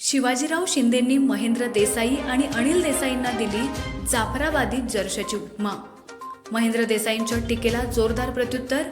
शिवाजीराव शिंदेंनी महेंद्र देसाई आणि अनिल देसाईंना दिली जाफराबादी जर्शाची उपमा महेंद्र देसाईंच्या टीकेला जोरदार प्रत्युत्तर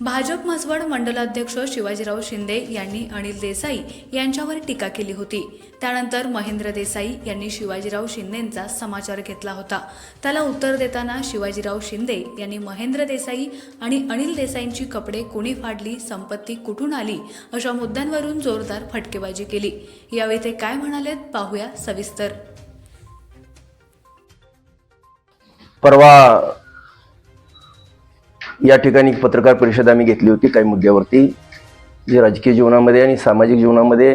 भाजप म्हसवड मंडलाध्यक्ष शिवाजीराव शिंदे यांनी अनिल देसाई यांच्यावर टीका केली होती. त्यानंतर महेंद्र देसाई यांनी शिवाजीराव शिंदेंचा समाचार घेतला होता. त्याला उत्तर देताना शिवाजीराव शिंदे यांनी महेंद्र देसाई आणि अनिल देसाईंची कपडे कोणी फाडली संपत्ती कुठून आली अशा मुद्द्यांवरून जोरदार फटकेबाजी केली. यावेळी ते काय म्हणालेत पाहूया सविस्तर. परवा या ठिकाणी एक पत्रकार परिषद आम्ही घेतली होती काही मुद्द्यावरती जे राजकीय जीवनामध्ये आणि सामाजिक जीवनामध्ये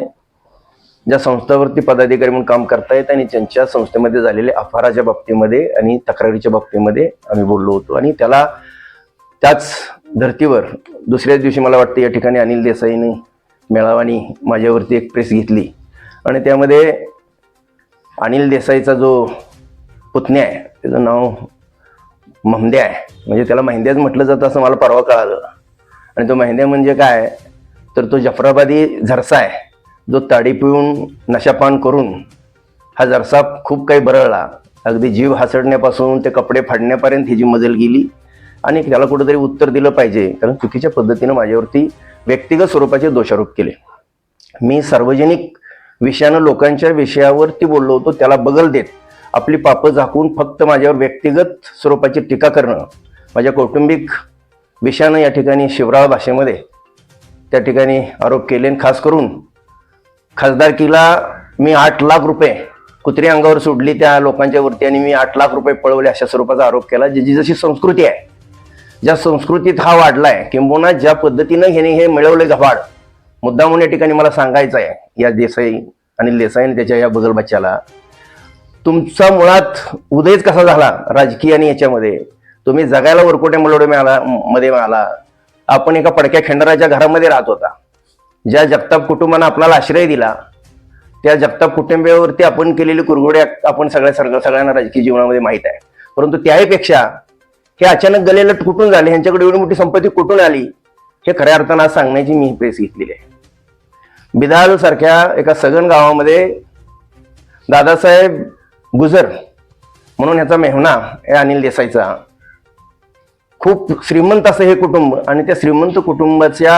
ज्या संस्थावरती पदाधिकारी म्हणून काम करतायत आणि त्यांच्या संस्थेमध्ये झालेल्या अफाराच्या बाबतीमध्ये आणि तक्रारीच्या बाबतीमध्ये आम्ही बोललो होतो. आणि त्याला त्याच धर्तीवर दुसऱ्याच दिवशी मला वाटतं या ठिकाणी अनिल देसाईने मेळावानी माझ्यावरती एक प्रेस घेतली. आणि त्यामध्ये अनिल देसाईचा जो पुतण्या आहे त्याचं नाव महंद्या आहे. म्हणजे त्याला महिंद्याच म्हटलं जातं असं मला परवा कळालं. आणि तो महिंद्या म्हणजे काय? तर तो जफराबादी झरसा आहे. जो ताडी पिऊन नशापान करून हा जरसा खूप काही बरळला. अगदी जीव हासडण्यापासून ते कपडे फाडण्यापर्यंत ही जी मजल गेली. आणि त्याला कुठंतरी उत्तर दिलं पाहिजे. कारण चुकीच्या पद्धतीनं माझ्यावरती व्यक्तिगत स्वरूपाचे दोषारोप केले. मी सार्वजनिक विषयानं लोकांच्या विषयावरती बोललो होतो त्याला बगल देत. आपली पापं झाकून फक्त माझ्यावर व्यक्तिगत स्वरूपाची टीका करणं माझ्या कौटुंबिक विषयानं या ठिकाणी शिवराळ भाषेमध्ये त्या ठिकाणी आरोप केले आणि खास करून खासदारकीला मी आठ लाख रुपये कुत्री अंगावर सोडली त्या लोकांच्या वरती आणि मी आठ लाख रुपये पळवले अशा स्वरूपाचा आरोप केला जी जशी संस्कृती आहे. ज्या संस्कृतीत हा वाढलाय किंबहुना ज्या पद्धतीनं घेणे हे मिळवले गव्हाड मुद्दामून या ठिकाणी मला सांगायचं आहे या देसाई आणि लेसाईने त्याच्या या बगल बच्च्याला तुमचा मुळात उदयच कसा झाला राजकीय आणि याच्यामध्ये? तुम्ही जगायला वरकोटे मलोडे मिळाला मध्ये मिळाला. आपण एका पडक्या खंडराच्या घरामध्ये राहत होता. ज्या जगताप कुटुंबानं आपल्याला आश्रय दिला त्या जगताप कुटुंबियावरती आपण केलेली कुरघोडे आपण सगळ्या सगळ्या सगळ्यांना राजकीय जीवनामध्ये माहीत आहे. परंतु त्याहीपेक्षा हे अचानक गलेलं कुठून झाले ह्यांच्याकडे एवढी मोठी संपत्ती कुठून आली हे खऱ्या अर्थानं आज सांगण्याची मी प्रेस घेतलेली आहे. बिदाल सारख्या एका सगन गावामध्ये दादासाहेब गुजर म्हणून ह्याचा मेहना आहे अनिल देसाईचा. खूप श्रीमंत असं हे कुटुंब आणि त्या श्रीमंत कुटुंबाच्या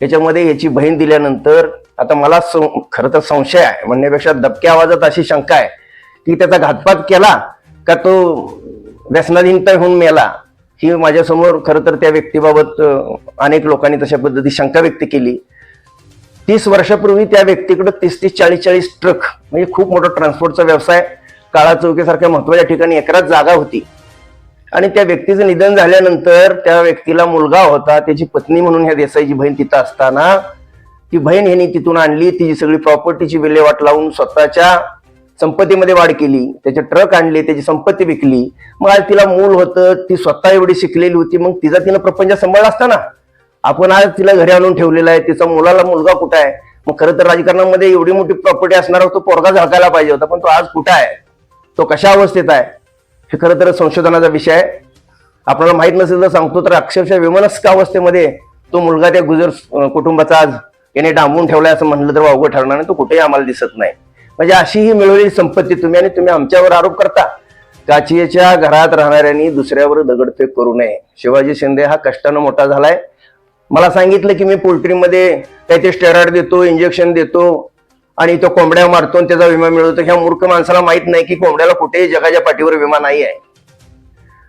याच्यामध्ये याची बहीण दिल्यानंतर आता मला सं- खरं तर संशय आहे म्हणण्यापेक्षा दबक्या आवाजात अशी शंका आहे की त्याचा घातपात केला का तो व्यसनाधीनता होऊन मेला? ही माझ्यासमोर खरं तर त्या व्यक्तीबाबत अनेक लोकांनी तशा पद्धती शंका व्यक्त केली. तीस वर्षापूर्वी त्या व्यक्तीकडे तीस तीस चाळीस चाळीस ट्रक म्हणजे खूप मोठा ट्रान्सपोर्टचा व्यवसाय काळा चौकीसारख्या महत्त्वाच्या ठिकाणी एकराच जागा होती. आणि त्या व्यक्तीचं निधन झाल्यानंतर त्या व्यक्तीला मुलगा होता. त्याची पत्नी म्हणून ह्या देसाईची बहीण तिथं असताना ती बहीण ह्यांनी तिथून आणली. तिची सगळी प्रॉपर्टीची विल्हेवाट लावून स्वतःच्या संपत्तीमध्ये वाढ केली. त्याचे ट्रक आणले त्याची संपत्ती विकली. मग आज तिला मूल होतं. ती स्वतः एवढी शिकलेली होती. मग तिचा तिनं प्रपंच सांभाळला असताना आपण आज तिला घरी आणून ठेवलेला आहे. तिचा मुलाला मुलगा कुठं आहे? मग खरं तर राजकारणामध्ये एवढी मोठी प्रॉपर्टी असणार तो पोरगा झाकायला पाहिजे होता. पण तो आज कुठं आहे? तो कशा अवस्थेत आहे? हे खरं तर संशोधनाचा विषय आहे. आपल्याला माहीत नसेल तर सांगतो तर अक्षरशः विमनस्क अवस्थेमध्ये तो मुलगा त्या गुजर कुटुंबाचा आज याने डांबून ठेवलाय असं म्हणलं तर अवघड ठरणार नाही. तो कुठेही आम्हाला दिसत नाही. म्हणजे अशी ही मिळवलेली संपत्ती तुम्ही आणि तुम्ही आमच्यावर आरोप करता. काचियेच्या घरात राहणाऱ्यांनी दुसऱ्यावर दगडफेक करू नये. शिवाजी शिंदे हा कष्टानं मोठा झालाय. मला सांगितलं की मी पोल्ट्रीमध्ये काहीतरी स्टेरॉइड देतो इंजेक्शन देतो. आणि तो कोंबड्या मारतो आणि त्याचा विमा मिळवतो. ह्या मूर्ख माणसाला माहीत नाही की कोंबड्याला कुठेही जगाच्या पाठीवर विमा नाही आहे.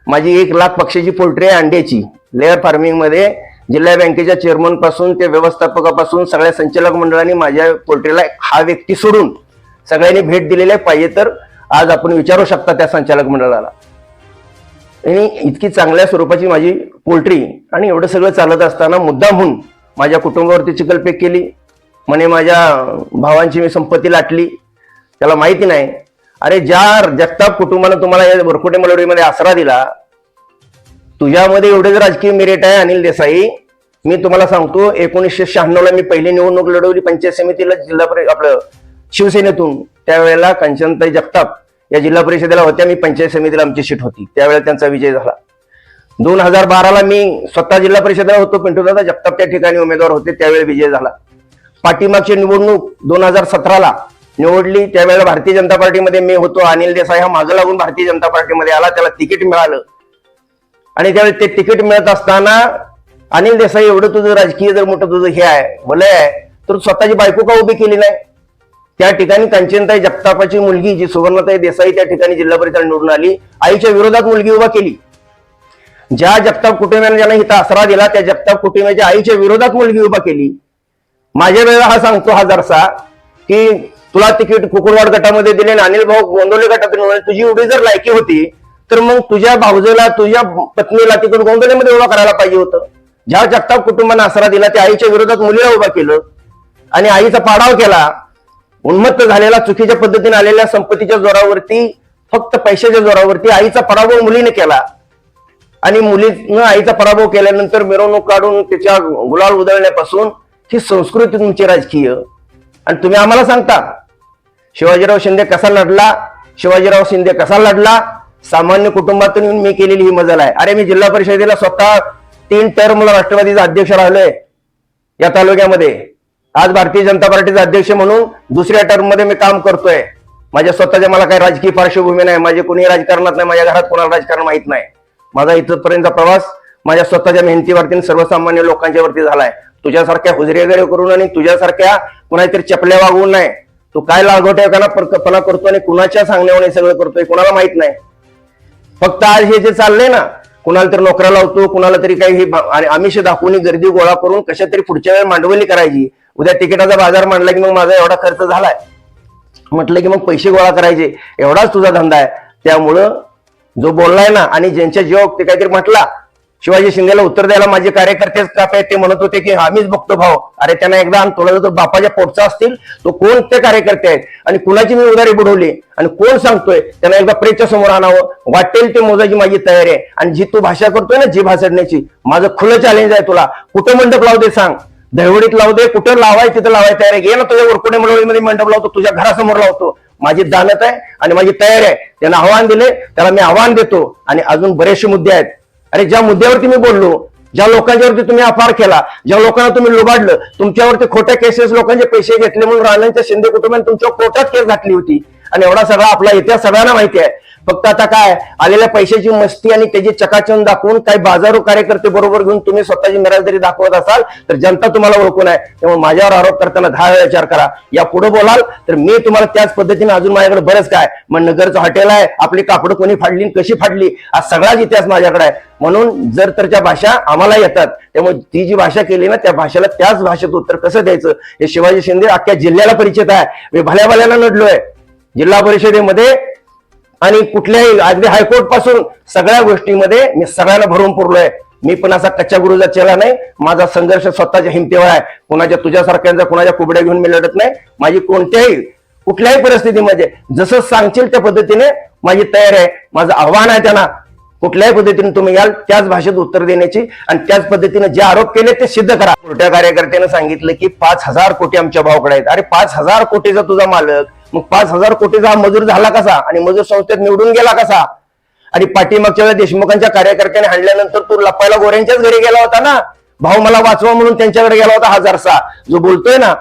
माझी एक लाख पक्षाची पोल्ट्री आहे अंड्याची. लेअर फार्मिंगमध्ये जिल्हा बँकेच्या चेअरमनपासून ते व्यवस्थापकापासून सगळ्या संचालक मंडळांनी माझ्या पोल्ट्रीला हा व्यक्ती सोडून सगळ्यांनी भेट दिलेली आहे. पाहिजे तर आज आपण विचारू शकता त्या संचालक मंडळाला. आणि इतकी चांगल्या स्वरूपाची माझी पोल्ट्री आणि एवढं सगळं चालत असताना मुद्दामहून माझ्या कुटुंबावरती चिकलपेक केली. म्हणे माझ्या भावांची मी संपत्ती लाटली. त्याला माहिती नाही. अरे ज्या जगताप कुटुंबानं तुम्हाला या भरकुटे मलोडीमध्ये आसरा दिला. तुझ्यामध्ये एवढेच राजकीय मेरिट आहे अनिल देसाई मी तुम्हाला सांगतो एकोणीसशे शहाण्णव ला मी पहिली निवडणूक लढवली पंचायत समितीला जिल्हा परि आपलं शिवसेनेतून. त्यावेळेला कंचनताई जगताप या जिल्हा परिषदेला होत्या मी पंचायत समितीला आमची सीट होती. त्यावेळेला त्यांचा विजय झाला. दोन हजार बाराला मी स्वतः जिल्हा परिषदेला होतो पिंटूदादा जगताप त्या ठिकाणी उमेदवार होते त्यावेळी विजय झाला. पाठीमागची निवडणूक दोन हजार सतराला निवडली त्यावेळेला भारतीय जनता पार्टीमध्ये मी होतो अनिल देसाई हा मागं लागून भारतीय जनता पार्टीमध्ये आला त्याला तिकीट मिळालं. आणि त्यावेळी ते तिकीट मिळत असताना अनिल देसाई एवढं तुझं राजकीय जर मोठं तुझं हे आहे भलं आहे तर स्वतःची बायको का उभी केली नाही? त्या ठिकाणी कंचनताई जगतापाची मुलगी जी सुवर्णताई देसाई त्या ठिकाणी जिल्हा परिषद निवडून आली आईच्या विरोधात मुलगी उभा केली. ज्या जगताप कुटुंबियाने ज्यांना हिता आसरा दिला त्या जगताप कुटुंबियाच्या आईच्या विरोधात मुलगी उभा केली. माझ्या वेळेला हा सांगतो हा जरसा की तुला तिकीट कुकुरवाड गटामध्ये दिले आणि अनिल भाऊ गोंदवले गटातून तुझी एवढी जर लायकी होती तर मग तुझ्या भाऊजेला तुझ्या पत्नीला तिकीट गोंदवलेमध्ये उभा करायला पाहिजे होतं. ज्या जगताप कुटुंबाने आसरा दिला त्या आईच्या विरोधात मुलीला उभा केलं आणि आईचा पाडाव केला. उन्मत्त झालेला चुकीच्या पद्धतीने आलेल्या संपत्तीच्या जोरावरती फक्त पैशाच्या जोरावरती आईचा पराभव मुलीने केला. आणि मुलीनं आईचा पराभव केल्यानंतर मिरवणूक काढून त्याच्या गुलाल उधळण्यापासून ही संस्कृती तुमची राजकीय. आणि तुम्ही आम्हाला सांगता शिवाजीराव शिंदे कसा लढला शिवाजीराव शिंदे कसा लढला सामान्य कुटुंबातून मी केलेली ही मजल आहे. अरे मी जिल्हा परिषदेला स्वतः तीन टर्मला राष्ट्रवादीचा अध्यक्ष राहिलोय या तालुक्यामध्ये. आज भारतीय जनता पार्टीचा अध्यक्ष म्हणून दुसऱ्या टर्ममध्ये मी काम करतोय. माझ्या स्वतःच्या मला काही राजकीय पार्श्वभूमी नाही माझे कोणी राजकारणात नाही माझ्या घरात कोणाला राजकारण माहीत नाही. माझा इथपर्यंतचा प्रवास माझ्या स्वतःच्या मेहनतीवरती सर्वसामान्य लोकांच्या वरती झालाय. तुझ्यासारख्या हुजरेगरे करून आणि तुझ्यासारख्या कुणातरी चपल्या वागवून नाही. तू काय लागवट्यापणा करतो आणि कुणाच्या सांगण्यावर सगळं करतोय कुणाला माहीत नाही. फक्त आज हे जे चाललंय ना कुणाला तरी नोकरा लावतो कुणाला तरी काही हे आणि आमिष दाखवून गर्दी गोळा करून कशा तरी पुढच्या वेळी मांडवली करायची. उद्या तिकिटाचा बाजार मांडला की मग माझा एवढा खर्च झालाय. म्हटलं की मग पैसे गोळा करायचे. एवढाच तुझा धंदा आहे. त्यामुळं जो बोललाय ना आणि ज्यांच्या जीवावर ते काहीतरी म्हटला शिवाजी शिंदेला उत्तर द्यायला माझे कार्यकर्तेच कापे ते म्हणत होते की आम्हीच बघतो भाऊ. अरे त्यांना एकदा आण, तुला जर बापाच्या पोटचा असतील तो कोण ते कार्यकर्ते आहेत? आणि कुणाची मी उदारी बुडवली? आणि कोण सांगतोय? त्यांना एकदा प्रेच्या समोर आणावं. वाटेल ते मोजायची माझी तयारी आहे. आणि जी तू भाषा करतोय ना जी भासडण्याची माझं खुलं चॅलेंज आहे तुला. कुठं मंडप लावते दे सांग. दहिवडीत लावू दे कुठं लावाय तिथं लावाय तयार आहे. घे ना तुझ्या उरकुडे मंडळीमध्ये मंडप लावतो तुझ्या घरासमोर लावतो. माझी दानत आहे आणि माझी तयारी आहे. त्यांना आव्हान दिले त्याला मी आव्हान देतो. आणि अजून बरेचसे मुद्दे आहेत. अरे ज्या मुद्द्यावरती मी बोललो ज्या लोकांच्यावरती तुम्ही अपार केला ज्या लोकांना तुम्ही लुबाडलं तुमच्यावरती खोट्या केसेस लोकांचे पैसे घेतले म्हणून राणांच्या शिंदे कुटुंबाने तुमच्यावर कोर्टात केस घातली होती. आणि एवढा सगळा आपला इतिहास सगळ्यांना माहिती आहे. फक्त आता काय आलेल्या पैशाची मस्ती आणि त्याची चकाचन दाखवून काही बाजारू कार्यकर्ते बरोबर घेऊन तुम्ही स्वतःची मिराजदारी दाखवत असाल तर जनता तुम्हाला ओळखून आहे. त्यामुळे माझ्यावर आरोप करताना दहा वेळा विचार करा. या पुढे बोलाल तर मी तुम्हाला त्याच पद्धतीने अजून माझ्याकडे बरंच काय मग नगरचं हॉटेल आहे आपली कापड कोणी फाडली आणि कशी फाडली हा सगळाच इतिहास माझ्याकडे आहे. म्हणून जर तर त्या भाषा आम्हाला येतात त्यामुळे ती जी भाषा केली ना त्या भाषेला त्याच भाषेत उत्तर कसं द्यायचं? हे शिवाजी शिंदे अख्ख्या जिल्ह्याला परिचित आहे. मी भल्या भल्याला नडलोय. जिल्हा परिषदेमध्ये आणि कुठल्याही अगदी हायकोर्टपासून सगळ्या गोष्टीमध्ये मी सगळ्यांना भरून पुरलोय. मी पण असा कच्च्या गुरुजा चेला नाही. माझा संघर्ष स्वतःच्या हिमतीवर आहे. कुणाच्या तुझ्यासारख्यांचा कुणाच्या कुबड्या घेऊन मी लढत नाही. माझी कोणत्याही कुठल्याही परिस्थितीमध्ये जसं सांगशील त्या पद्धतीने माझी तयारी आहे. माझं आव्हान आहे त्यांना. कुठल्याही पद्धतीने तुम्ही याल त्याच भाषेत उत्तर देण्याची आणि त्याच पद्धतीने जे आरोप केले ते सिद्ध करा. कोर्ट्या कार्यकर्त्यानं सांगितलं की पाच हजार कोटी आमच्या भावकडे आहेत. अरे पाच हजार कोटीचा तुझा मालक मग पाच हजार कोटीचा हा मजूर झाला कसा? आणि मजूर संस्थेत निवडून गेला कसा? आणि पाठीमागच्या वेळेला देशमुखांच्या कार्यकर्त्याने हाणल्यानंतर तू लपायला गोऱ्यांच्याच घरी गेला होता ना? भाऊ मला वाचवा म्हणून त्यांच्याकडे गेला होता हजारसा. जो बोलतोय ना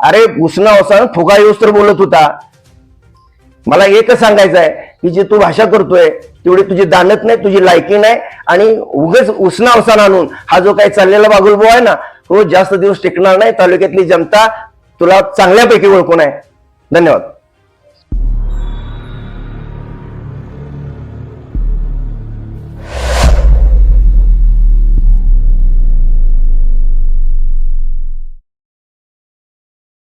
अरे उसना अवसान फुगा येऊस तर बोलत होता. मला एकच सांगायचं आहे की जी तू भाषा करतोय तेवढी तुझी दानत नाही तुझी लायकी नाही आणि उगच उसना अवसान आणून हा जो काही चाललेला बागुलबो आहे ना तो जास्त दिवस टिकणार नाही. तालुक्यातली जनता तुला चांगल्यापैकी ओळखून आहे. धन्यवाद.